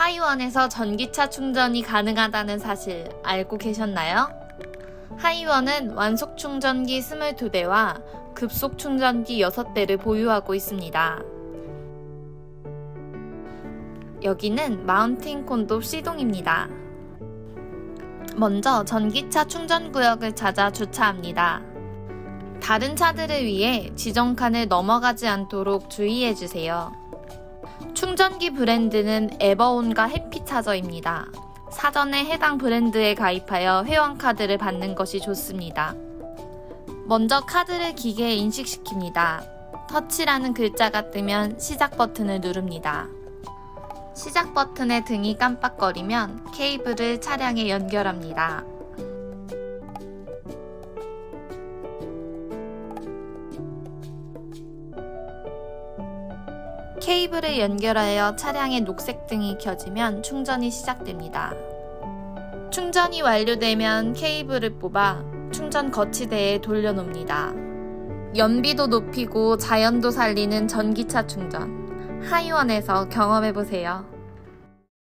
하이원에서 전기차 충전이 가능하다는 사실 알고 계셨나요? 하이원은 완속 충전기 22대와 급속 충전기 6대를 보유하고 있습니다. 여기는 마운틴 콘도 시동입니다. 먼저 전기차 충전 구역을 찾아 주차합니다. 다른 차들을 위해 지정칸을 넘어가지 않도록 주의해 주세요. 충전기 브랜드는 에버온과 해피차저입니다. 사전에 해당 브랜드에 가입하여 회원카드를 받는 것이 좋습니다. 먼저 카드를 기계에 인식시킵니다. 터치라는 글자가 뜨면 시작 버튼을 누릅니다. 시작 버튼의 등이 깜빡거리면 케이블을 차량에 연결합니다. 케이블을 연결하여 차량의 녹색 등이 켜지면 충전이 시작됩니다. 충전이 완료되면 케이블을 뽑아 충전 거치대에 돌려놓습니다. 연비도 높이고 자연도 살리는 전기차 충전. 하이원에서 경험해보세요.